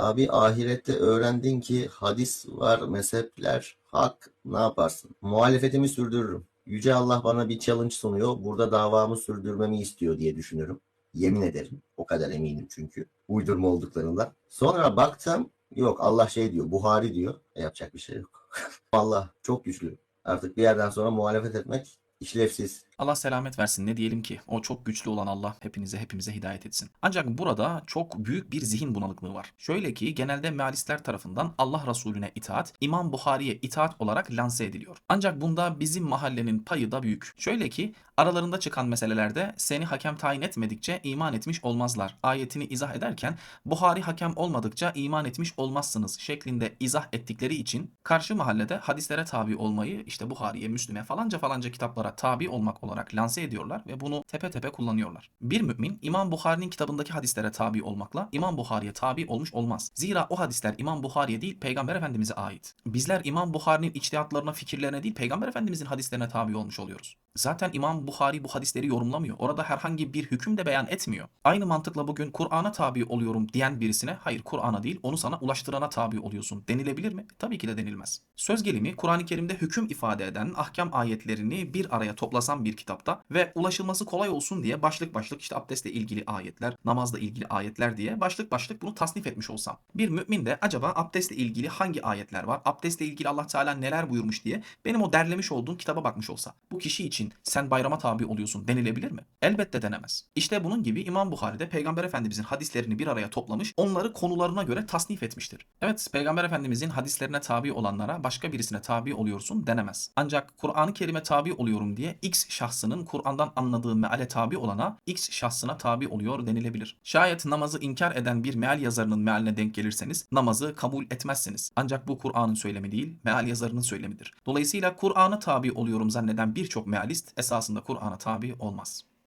Abi ahirette öğrendin ki hadis var, mezhepler hak. Ne yaparsın? Muhalefetimi sürdürürüm. Yüce Allah bana bir challenge sunuyor. Burada davamı sürdürmemi istiyor diye düşünürüm. Yemin ederim. O kadar eminim çünkü. Uydurma olduklarından. Sonra baktım yok Allah şey diyor. Buhari diyor. E, yapacak bir şey yok. Allah çok güçlü. Artık bir yerden sonra muhalefet etmek işlevsiz. Allah selamet versin ne diyelim ki o çok güçlü olan Allah hepinize hepimize hidayet etsin. Ancak burada çok büyük bir zihin bulanıklığı var. Şöyle ki genelde mealistler tarafından Allah Resulüne itaat, İmam Buhari'ye itaat olarak lanse ediliyor. Ancak bunda bizim mahallenin payı da büyük. Şöyle ki aralarında çıkan meselelerde seni hakem tayin etmedikçe iman etmiş olmazlar. Ayetini izah ederken Buhari hakem olmadıkça iman etmiş olmazsınız şeklinde izah ettikleri için karşı mahallede hadislere tabi olmayı işte Buhari'ye, Müslüme falanca falanca kitaplara tabi olmak olarak lanse ediyorlar ve bunu tepe tepe kullanıyorlar. Bir mümin İmam Buhari'nin kitabındaki hadislere tabi olmakla İmam Buhari'ye tabi olmuş olmaz. Zira o hadisler İmam Buhari'ye değil Peygamber Efendimiz'e ait. Bizler İmam Buhari'nin içtihatlarına, fikirlerine değil Peygamber Efendimiz'in hadislerine tabi olmuş oluyoruz. Zaten İmam Buhari bu hadisleri yorumlamıyor. Orada herhangi bir hüküm de beyan etmiyor. Aynı mantıkla bugün Kur'an'a tabi oluyorum diyen birisine hayır Kur'an'a değil onu sana ulaştırana tabi oluyorsun denilebilir mi? Tabii ki de denilmez. Söz gelimi Kur'an-ı Kerim'de hüküm ifade eden ahkam ayetlerini bir araya toplasan bir kitapta ve ulaşılması kolay olsun diye başlık başlık işte abdestle ilgili ayetler, namazla ilgili ayetler diye başlık başlık bunu tasnif etmiş olsam. Bir mümin de acaba abdestle ilgili hangi ayetler var, abdestle ilgili Allah Teala neler buyurmuş diye benim o derlemiş olduğum kitaba bakmış olsa. Bu kişi için sen bayrama tabi oluyorsun denilebilir mi? Elbette denemez. İşte bunun gibi İmam Buhari'de Peygamber Efendimizin hadislerini bir araya toplamış, onları konularına göre tasnif etmiştir. Evet, Peygamber Efendimizin hadislerine tabi olanlara başka birisine tabi oluyorsun denemez. Ancak Kur'an-ı Kerim'e tabi oluyorum diye X şahsının Kur'an'dan anladığı meale tabi olana X şahsına tabi oluyor denilebilir. Şayet namazı inkar eden bir meal yazarının mealine denk gelirseniz namazı kabul etmezsiniz. Ancak bu Kur'an'ın söylemi değil, meal yazarının söylemidir. Dolayısıyla Kur'an'a tabi oluyorum zanneden birçok mealist esasında Kur'an'a tabi olmaz.